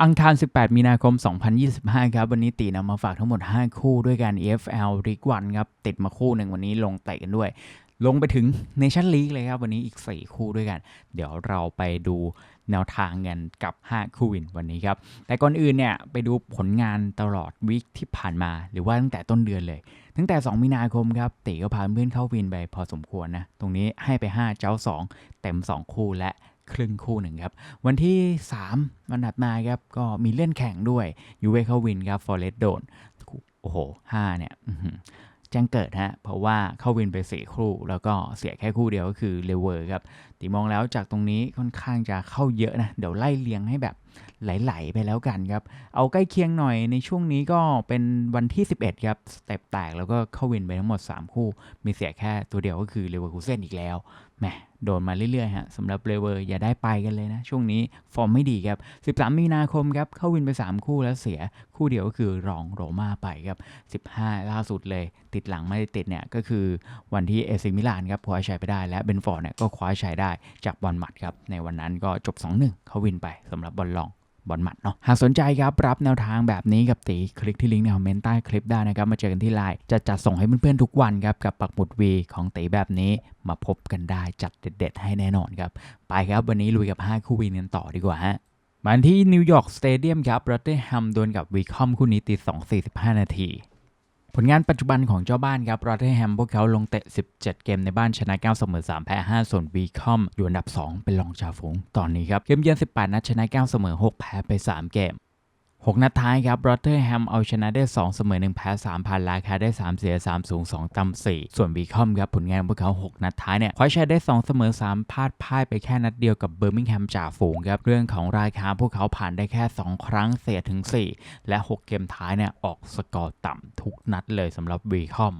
อังคาร 18 มีนาคม 2025 ครับ วันนี้ตีนำมาฝากทั้งหมด 5 คู่ด้วยกัน EFL ริกวันครับ ติดมาคู่หนึ่งวันนี้ลงเตะกันด้วย ลงไปถึง Nation League เลยครับ วันนี้อีก 4 คู่ด้วยกัน เดี๋ยวเราไปดูแนวทางกันกับ 5 คู่วินวันนี้ครับ แต่ก่อนอื่นเนี่ย ไปดูผลงานตลอดวีคที่ผ่านมา หรือว่าตั้งแต่ต้นเดือนเลย ตั้งแต่ 2 มีนาคมครับตีก็พาเพื่อนเข้าวินไปพอสมควรนะ ตรงนี้ให้ไป 5 เจ้า 2 เต็ม 2 คู่และ ครึ่งคู่หนึ่งครับ วันที่ 3 วันถัดมาครับ ก็มีเล่นแข่งด้วยยูเวเข้าวินครับฟอร์เรสโดนโอ้โหห้าเนี่ยแจ้งเกิดฮะ เพราะว่าเข้าวินไปสี่คู่แล้วก็เสียแค่คู่เดียวก็คือเลเวอร์ครับตีมองแล้วจากตรงนี้ค่อนข้างจะเข้าเยอะนะ เดี๋ยวไล่เลียงให้แบบไหลๆไปแล้วกันครับ เอาใกล้เคียงหน่อยในช่วงนี้ก็เป็นวันที่ 11 ครับ สเต็ปแตกแล้วก็เข้าวินไปทั้งหมด 3 คู่ มีเสียแค่ตัวเดียวก็คือเลเวอร์คูเซนอีกแล้วแหม โดนมาเรื่อยๆฮะสำหรับเลเวอร์อย่าได้ไปกันเลยนะ ช่วงนี้ฟอร์มไม่ดีครับ 13 มีนาคมครับ เข้าวินไป 3 คู่แล้วเสียคู่เดียวก็คือรองโรม่าไปครับ 15 ล่าสุดเลย ติดหลังไม่ได้ติดเนี่ยก็คือวันที่เอซิมิลานครับคว้าชัยไปได้และเบนฟอร์ดเนี่ยก็คว้าชัยได้จากบอลหมัดครับในวันนั้นก็จบ 2-1 เขาวินไปสำหรับบอลลอง บอลหมัดเนาะหากสนใจครับรับแนวทางแบบนี้กับตีคลิกที่ลิงก์ในคอมเมนต์ใต้คลิปได้นะครับมาเจอกันที่ไลน์จะจัดส่งให้เพื่อนๆทุกวันครับกับปักหมุดวีของตีแบบนี้มาพบกันได้จัดเด็ด ๆ ให้แน่นอนครับไปครับวันนี้ลุยกับ 5 คู่วีกันต่อดีกว่าฮะมาที่นิวยอร์กสเตเดียมครับรอตเตอร์แฮมดวลกับวีคอมคู่นี้ตี2 45 นาที ผลงานปัจจุบันของเจ้าบ้านครับรอตเทอร์แฮมพวกเขาลงเตะ 17 เกมในบ้านชนะ9เสมอ3 แพ้ 5 ส่วนวีคอมอยู่อันดับ 2 เป็นรองจ่าฝูงตอนนี้ครับ เกมเยือน 18 นัดชนะ9เสมอ 6 แพ้ไป 3 เกม 6 นัดท้ายครับรอตเทอร์แฮมเอาชนะได้ 2 เสมอ 1 แพ้3ผ่านราคาได้ 3 เสีย 3 สูง 2 ต่ำ 4 ส่วนวีคอมครับผลงานของพวกเขา 6 นัดท้ายเนี่ยคว้าชัยได้ 2 เสมอ 3พลาดพ่ายไปแค่นัดเดียวกับเบอร์มิงแฮมจ่าฝูงครับเรื่องของราคาพวกเขาผ่านได้แค่ 2 ครั้งเสียถึง 4 และ 6 เกมท้ายเนี่ยออกสกอร์ต่ำทุกนัดเลยสำหรับวีคอม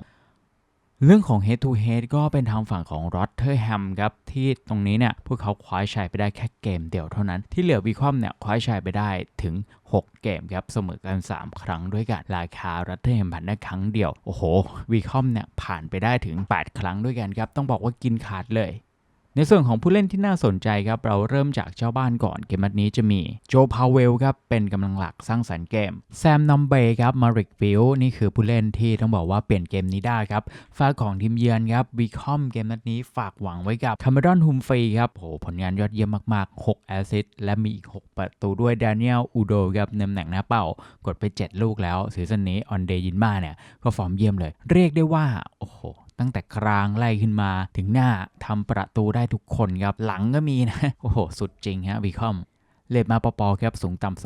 เรื่องของ head to head ก็เป็นทางฝั่งของรอตเทอร์แฮมครับที่ตรงนี้เนี่ยพวกเขาคว้าชัยไปได้แค่เกมเดียวเท่านั้น ที่เหลือวีคอมเนี่ยคว้าชัยไปได้ถึง 6 เกมครับเสมอกัน 3 ครั้งด้วยกัน ราคารอตเทอร์แฮมผ่านได้ครั้งเดียว โอ้โหวีคอมเนี่ยผ่านไปได้ถึง 8 ครั้งด้วยกันครับต้องบอกว่ากินขาดเลย ในส่วนของผู้เล่นที่น่าสนใจครับ เราเริ่มจากเจ้าบ้านก่อนเกมนัดนี้จะมีโจพาวเวลครับ เป็นกำลังหลักสร้างสรรค์เกม แซมนอมเบย์ครับมาริกฟิลนี่คือผู้เล่นที่ต้องบอกว่าเปลี่ยนเกมนี้ได้ครับฝาของทีมเยือนครับวีคอมเกมนัดนี้ฝากหวังไว้กับคาร์เมรอนฮุมฟรีครับโหผลงานยอดเยี่ยมมากๆ 6 แอสซิสต์และมีอีก 6 ประตูด้วยด a นิเอลอูโดครับนำแหน่งหน้าเป้ากดไป 7 ลูกแล้วซีซั่นนี้ออนเดย์ยินมาเนี่ยก็ฟอร์มเยี่ยมเลย เรียกได้ว่าโอ้โห ตั้งแต่กลางไล่ขึ้นมา ถึงหน้าทำประตูได้ทุกคนครับ หลังก็มีนะ โอ้โห สุดจริงฮะวีคอมเลทมาปอปอครับสูงต่ำ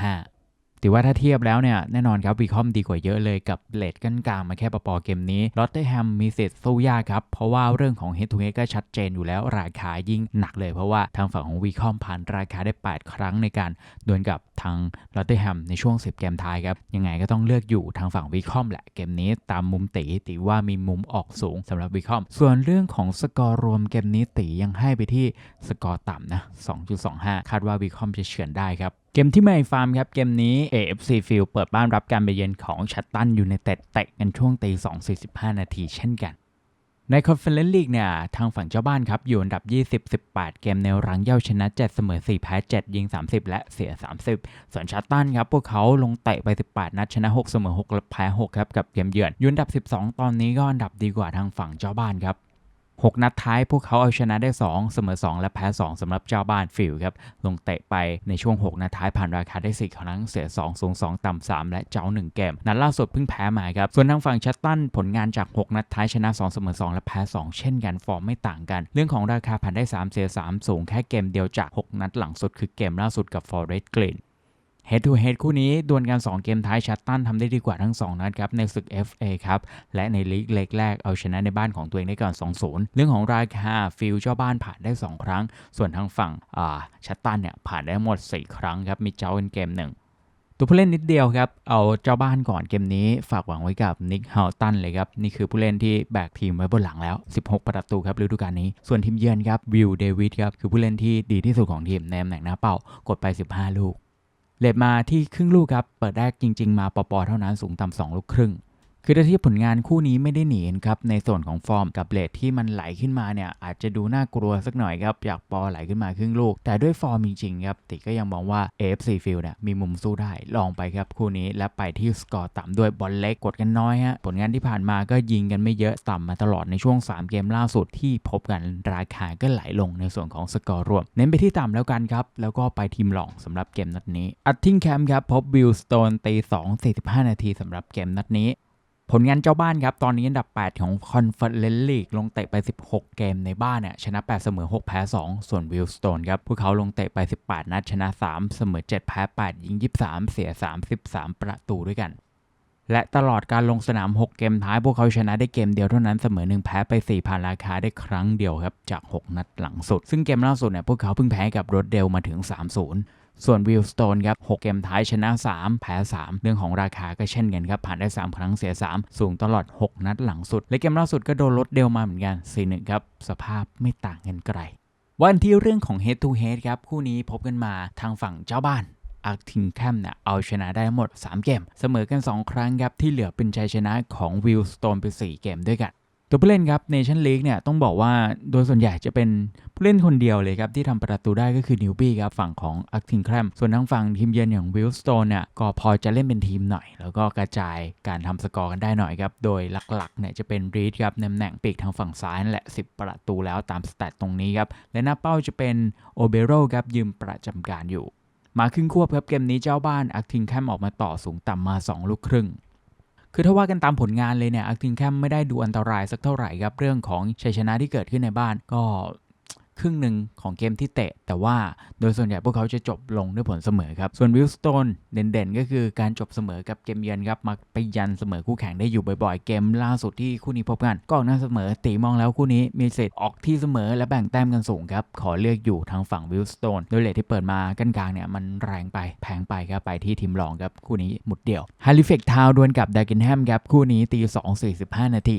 2.25 ถือว่าถ้าเทียบแล้วเนี่ยแน่นอนครับวีคอมดีกว่าเยอะเลยกับเลทกันกลางมาแค่ปอปอเกมนี้ลอตเตอร์แฮมมีสิทธิ์สู้ยากครับ เพราะว่าเรื่องของ Head to Head ก็ชัดเจนอยู่แล้วราคายิ่งหนักเลยเพราะว่าทางฝั่งของวีคอมผ่านราคาได้ 8 ครั้งในการดวลกับทางลอตเตอร์แฮมในช่วง 10 เกมท้ายครับ ยังไงก็ต้องเลือกอยู่ทางฝั่งวีคอมแหละเกมนี้ตามมุมตีตีว่ามีมุมออกสูงสำหรับวีคอมส่วนเรื่องของสกอร์รวมเกมนี้ตียังให้ไปที่สกอร์ต่ำนะ2.25 คาดว่าวีคอมจะเฉือนได้ครับเกมที่ไม่ฟาร์มครับ เกมนี้ AFC Field เปิดบ้านรับการไปเยือนของชัตตันยูไนเต็ดเตะกันช่วงตี2.45 นาทีเช่นกัน ในคอนเฟอเรนซ์ลีกเนี่ย ทางฝั่งเจ้าบ้านครับอยู่อันดับ 20-18 เกมในรังเย่าชนะ 7 เสมอ 4 แพ้ 7 ยิง 30 และเสีย 30 ส่วนชัตตันครับ พวกเขาลงเตะไป 18 นัดชนะ 6 เสมอ 6 และแพ้ 6 ครับ กับเกมเยือนอยู่อันดับ 12 ตอนนี้ก็อันดับดีกว่าทางฝั่งเจ้าบ้านครับ 6 นัดท้ายพวกเขาเอาชนะได้ 2 เสมอ 2 และแพ้ 2สำหรับเจ้าบ้านฟิลครับ ลงเตะไปในช่วง 6 นัดท้ายผ่านราคาได้ 4 ครั้ง เสีย 2 สูง 2 ต่ำ 3 และเจ้า 1 เกม นัดล่าสุดเพิ่งแพ้มาครับ ส่วนทางฝั่งชัตตันผลงานจาก 6 นัดท้ายชนะ 2 เสมอ 2 และแพ้ 2 เช่นกัน ฟอร์มไม่ต่างกัน เรื่องของราคาผ่านได้ 3 เสีย 3 สูงแค่เกมเดียวจาก 6 นัดหลังสุดคือเกมล่าสุดกับ Forest Green Head to Head คู่นี้ดวลกัน 2 เกมท้ายชัตตันทำได้ดีกว่าทั้ง 2 นัดครับในศึก FA ครับและในลีกเล็กแรกเอาชนะในบ้านของตัวเองได้ก่อน 2-0 เรื่องของราคาฟิลเจ้าบ้านผ่านได้ 2 ครั้ง ส่วนทางฝั่งชัตตันเนี่ยผ่านได้หมด 4 ครั้งครับมีเจ้าเป็นเกมหนึ่งตัวผู้เล่นนิดเดียวครับ เอาเจ้าบ้านก่อนเกมนี้ฝากหวังไว้กับนิกฮาวตันเลยครับ นี่คือผู้เล่นที่แบกทีมไว้บนหลังแล้ว 16 ประตูครับฤดูกาลนี้ ส่วนทีมเยือนครับวิลเดวิดครับ คือผู้เล่นที่ดีที่สุดของทีมในตำแหน่งหน้าเป้ากดไป 15 ลูก เลทมาที่ครึ่งลูกครับ เปิดแรกจริง ๆ มาปอปอเท่านั้นสูงต่ำสองลูกครึ่ง คือถ้าทียบผลงานคู่นี้ไม่ได้หนีครับในส่วนของฟอร์มกับเลทที่มันไหลขึ้นมาเนี่ยอาจจะดูน่ากลัวสักหน่อยครับอยากปอไหลขึ้นมาครึ่งลูก แต่ด้วยฟอร์มจริงๆครับติก็ยังมองว่า AFC Field เนี่ยมีมุมสู้ได้ลองไปครับคู่นี้และไปที่สกอร์ต่ำด้วยบอลเล็กกดกันน้อยฮะผลงานที่ผ่านมาก็ยิงกันไม่เยอะต่ำมาตลอดในช่วง 3 เกมล่าสุดที่พบกันราคาก็ไหลลงในส่วนของสกอร์รวม เน้นไปที่ต่ำแล้วกันครับแล้วก็ไปทีมรองสำหรับเกมนัดนี้อัตทิงแคมป์ครับพบวิลสโตนตี2 45 นาทีสำหรับเกมนัดนี้ ผลงานเจ้าบ้านครับ ตอนนี้อันดับ 8 ของคอนเฟอเรนซ์ลีกลงเตะไป 16 เกมในบ้านเนี่ยชนะ 8 เสมอ 6 แพ้ 2 ส่วนวิลสโตนครับ พวกเขาลงเตะไป 18 นัดชนะ 3 เสมอ 7 แพ้ 8 ยิง 23 เสีย 33 ประตูด้วยกันและตลอดการลงสนาม 6 เกมท้าย พวกเขาชนะได้เกมเดียวเท่านั้นเสมอ1แพ้ไป 4 ผ่านราคาได้ครั้งเดียวครับ จาก 6 นัดหลังสุด ซึ่งเกมล่าสุดเนี่ยพวกเขาเพิ่งแพ้กับรถเดลมาถึง 3-0 ส่วนวิลสโตนครับ6เกมท้ายชนะ 3 แพ้ 3 เรื่องของราคาก็เช่นกันครับ ผ่านได้ 3 ครั้งเสีย 3 สูงตลอด 6 นัดหลังสุด และเกมล่าสุดก็โดนลดเดลมาเหมือนกัน 4-1 ครับ สภาพไม่ต่างกันไกล วันที่เรื่องของ head to head ครับ คู่นี้พบกันมาทางฝั่งเจ้าบ้านอาร์ทิงแคมเนี่ยเอาชนะได้หมด 3 เกม เสมอกัน 2 ครั้งครับ ที่เหลือเป็นชัยชนะของวิลสโตนไป 4 เกมด้วยกัน ตัวผู้เล่นครับเนชั่นลีกเนี่ยต้องบอกว่าโดยส่วนใหญ่จะเป็นผู้เล่นคนเดียวเลยครับที่ทำประตูได้ก็คือนิวบี้ครับฝั่งของอักทิงแครมส่วนทางฝั่งทีมเยือนอย่างวิลสโตนเนี่ยก็พอจะเล่นเป็นทีมหน่อย แล้วก็กระจายการทำสกอร์กันได้หน่อยครับ โดยหลักๆเนี่ยจะเป็นรีดครับในตำแหน่งปีกทางฝั่งซ้ายนั่นแหละ 10 ประตูแล้วตามสแตทตรงนี้ครับและหน้าเป้าจะเป็นโอเบโรครับยืมประจำการอยู่มาครึ่งควบครับเกมนี้เจ้าบ้านอักทิงแคมออกมาต่อสูงต่ำมา 2 ลูกครึ่ง คือถ้าว่ากันตามผลงานเลยเนี่ยอักทิงแคมไม่ได้ดูอันตรายสักเท่าไหร่ครับเรื่องของชัยชนะที่เกิดขึ้นในบ้านก็ ครึ่งหนึ่งของเกมที่เตะ แต่ว่าโดยส่วนใหญ่พวกเขาจะจบลงด้วยผลเสมอครับ ส่วนวิลสโตนเด่นๆ ก็คือการจบเสมอกับเกมเยือนครับ มักไปยันเสมอคู่แข่งได้อยู่บ่อยๆ เกมล่าสุดที่คู่นี้พบกัน ก็ออกหน้าเสมอตีมองแล้วคู่นี้มีสิทธิ์ออกที่เสมอและแบ่งแต้มกันสูงครับ ขอเลือกอยู่ทางฝั่งวิลสโตนโดยเลทที่เปิดมากันกลางเนี่ยมันแรงไปแพงไปครับไปที่ทีมรองครับคู่นี้หมุดเดียวฮาริเฟกทาวดวลกับดากินแฮมครับคู่นี้ตี2 45 นาที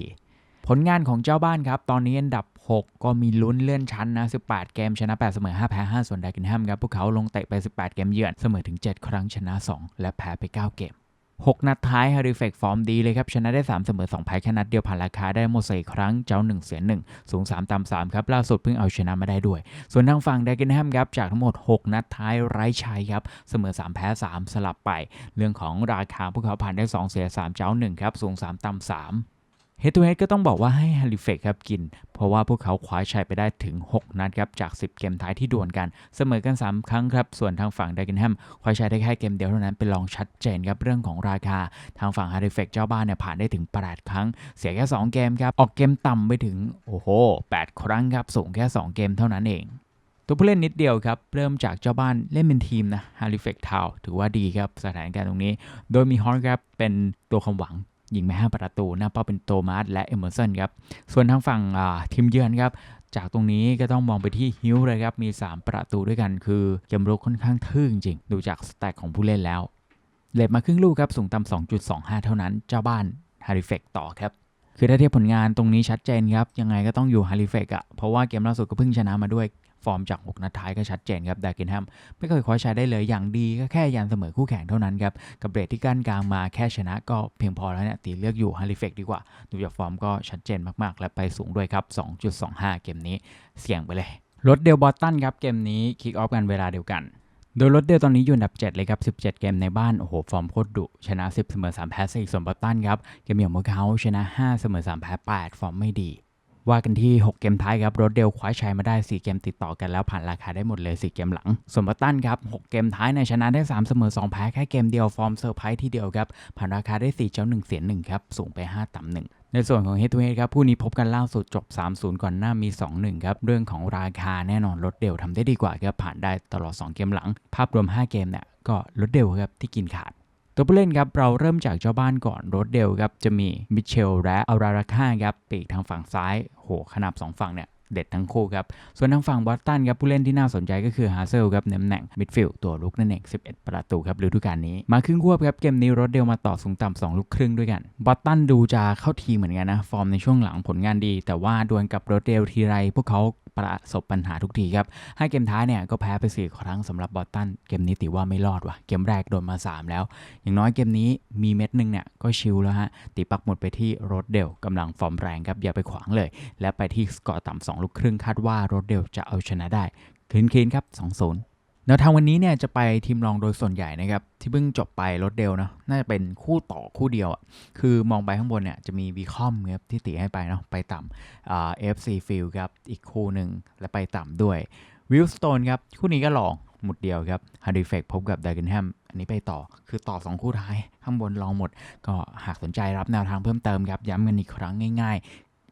ผลงานของเจ้าบ้านครับ ตอนนี้อันดับ 6 ก็มีลุ้นเลื่อนชั้นนะ18 เกมชนะ 8 เสมอ 5 แพ้ 5 ส่วนไดกินแฮมครับพวกเขาลงเตะไป 18 เกมเยือนเสมอถึง 7 ครั้งชนะ 2 และแพ้ไป 9 เกม6 นัดท้ายฮาริเฟกฟอร์มดีเลยครับ ชนะได้ 3 เสมอ 2 แพ้แค่นัดเดียวผ่านราคาได้หมด4ครั้ง เจ้า 1 เสีย 1 สูง 3ต่ำ3ครับ ล่าสุดเพิ่งเอาชนะมาได้ด้วย ส่วนทางฝั่งไดกินแฮมครับ จากทั้งหมด 6 นัดท้ายไร้ชัยครับ เสมอ 3 แพ้ 3 สลับไป เรื่องของราคาพวกเขาผ่านได้ 2 เสีย 3 เจ้า 1 ครับ สูง 3ต่ำ3 เฮด to เฮดก็ต้องบอกว่าให้ฮาริเฟกครับกิน เพราะว่าพวกเขาคว้าชัยไปได้ถึง 6 นัดครับจาก 10 เกมท้ายที่ดวลกัน เสมอกัน 3 ครั้งครับ ส่วนทางฝั่งดกินแฮมคว้าชัยได้แค่เกมเดียวเท่านั้นเป็นรองชัดเจนครับเรื่องของราคา ทางฝั่งฮาริเฟกเจ้าบ้านเนี่ยผ่านได้ถึง 8 ครั้ง เสียแค่ 2 เกมครับ ออกเกมต่ำไปถึงโอ้โห 8 ครั้งครับสูงแค่ 2 เกมเท่านั้นเองตัวผู้เล่นนิดเดียวครับ เริ่มจากเจ้าบ้านเล่นเป็นทีมนะฮาริเฟกทาวถือว่าดีครับสถานการณ์ตรงนี้ โดยมีฮอร์ครับเป็นตัวความหวัง ยิงไป5ประตู หน้าเป้าเป็นโตมัสและเอเมอร์สันครับ ส่วนทางฝั่งทีมเยือนครับ จากตรงนี้ก็ต้องมองไปที่ฮิวเลยครับ มี 3 ประตูด้วยกันคือเกมรุกค่อนข้างทึ่งจริง ดูจากสแต็กของผู้เล่นแล้วเลทมาครึ่งลูกครับ สูงต่ำ2.25 เท่านั้น เจ้าบ้านฮาริเฟกต่อครับ คือถ้าเทียบผลงานตรงนี้ชัดเจนครับ ยังไงก็ต้องอยู่ฮาริเฟกอะเพราะว่าเกมล่าสุดก็เพิ่งชนะมาด้วยฟอร์มจาก 6 นัดท้ายก็ชัดเจนครับดากินแฮมไม่เคยคว้าชัยได้เลยอย่างดีก็แค่ยันเสมอคู่แข่งเท่านั้นครับ กับเรทที่กั้นกลางมาแค่ชนะก็เพียงพอแล้วเนี่ย ตีเลือกอยู่ฮาริเฟกดีกว่า ดูจากฟอร์มก็ชัดเจนมากๆ และไปสูงด้วยครับ 2.25 เกมนี้เสี่ยงไปเลยรถเดลบอตตันครับเกมนี้คิกออฟกันเวลาเดียวกัน โดยรถเดลตอนนี้อยู่อันดับ 7 เลยครับ 17 เกมในบ้าน โอ้โห ฟอร์มโคตรดุ ชนะ 10 เสมอ 3 แพ้4ส่วนบอตตันครับ เกมอย่างพวกเขาชนะ 5 เสมอ 3 แพ้ 8 ฟอร์มไม่ดี ว่ากันที่ 6 เกมท้ายครับ รถเดลคว้าชัยมาได้ 4 เกมติดต่อกันแล้วผ่านราคาได้หมดเลย 4 เกมหลัง ส่วนบัตตันครับ 6 เกมท้ายในชนะได้ 3 เสมอ 2 แพ้แค่เกมเดียว ฟอร์มเซอร์ไพรส์ที่เดียวครับ ผ่านราคาได้ 4 เจ้า 1 เสีย1ครับ สูงไป 5 ต่ำ1 ในส่วนของ Head to Head ครับผู้นี้พบกันล่าสุดจบ 3-0 ก่อนหน้ามี 2-1 ครับ เรื่องของราคาแน่นอนรถเดลทำได้ดีกว่าครับผ่านได้ตลอด 2 เกมหลัง ภาพรวม 5 เกมเนี่ยก็รถเดลครับที่กินขาดตัวผู้เล่นครับเราเริ่มจากเจ้าบ้านก่อนรถเดลครับจะมีมิเชลและอาราราค่าครับปีกทางฝั่งซ้าย โหขนาบสองฝั่งเนี่ย เด็ดทั้งคู่ครับ ส่วนทางฝั่งบอสตันครับผู้เล่นที่น่าสนใจก็คือฮาเซลครับในตำแหน่งมิดฟิลด์ตัวลุกนั่นเอง 11 ประตูครับฤดูกาลนี้ มาครึ่งควบครับเกมนี้รถเดียวมาต่อสูงต่ำ2ลูกครึ่งด้วยกัน บอสตันดูจะเข้าทีเหมือนกันนะ ฟอร์มในช่วงหลังผลงานดี แต่ว่าดวลกับรถเดียวทีไรพวกเขา ประสบปัญหาทุกทีครับให้เกมท้ายเนี่ยก็แพ้ไป 4 ครั้งสำหรับบอตตัน เกมนี้ตีว่าไม่รอดว่ะ เกมแรกโดนมา 3 แล้ว อย่างน้อยเกมนี้มีเม็ดหนึ่งเนี่ยก็ชิลแล้วฮะ ตีปักหมดไปที่โรดเดลกำลังฟอร์มแรงครับ อย่าไปขวางเลย และไปที่สกอร์ต่ำ2ลูกครึ่งคาดว่าโรดเดลจะเอาชนะได้คลีนคลีนครับ2-0 แนวทางวันนี้เนี่ยจะไปทีมรองโดยส่วนใหญ่นะครับที่เพิ่งจบไปรถเดลเนาะน่าจะเป็นคู่ต่อคู่เดียวอะ่ะคือมองไปข้างบนเนี่ยจะมีวีคอมครับที่ตีให้ไปเนาะไปต่ำเอฟซีฟิลครับอีกคู่หนึ่งและไปต่ำด้วยวิลสโตนครับคู่นี้ก็ลองหมุดเดียวครับฮาร์ดิเฟกพบกับด a ก e นแฮมอันนี้ไปต่อคือต่อ 2 คู่ท้าย ข้างบนลองหมด ก็หากสนใจรับแนวทางเพิ่มเติมครับ ย้ำกันอีกครั้งง่าย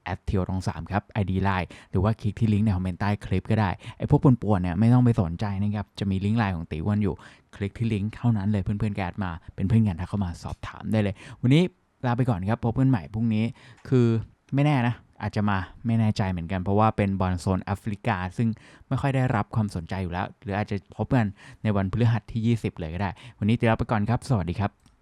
ๆแอดเทียวตรง3ครับ ID Line หรือว่าคลิกที่ลิงก์ในคอมเมนต์ใต้คลิปก็ได้ ไอ้พวกปวนๆเนี่ยไม่ต้องไปสนใจนะครับ จะมีลิงก์ไลน์ของตีวันอยู่ คลิกที่ลิงก์เท่านั้นเลยเพื่อนๆแกดมา เป็นเพื่อนกันถ้าเข้ามาสอบถามได้เลย วันนี้ลาไปก่อนครับ พบกันใหม่พรุ่งนี้ คือไม่แน่นะอาจจะมาไม่แน่ใจเหมือนกันเพราะว่าเป็นบอลโซนแอฟริกา ซึ่งไม่ค่อยได้รับความสนใจอยู่แล้ว หรืออาจจะพบกันในวันพฤหัสที่ 20 เลยก็ได้ วันนี้ตีลาไปก่อนครับ สวัสดีครับ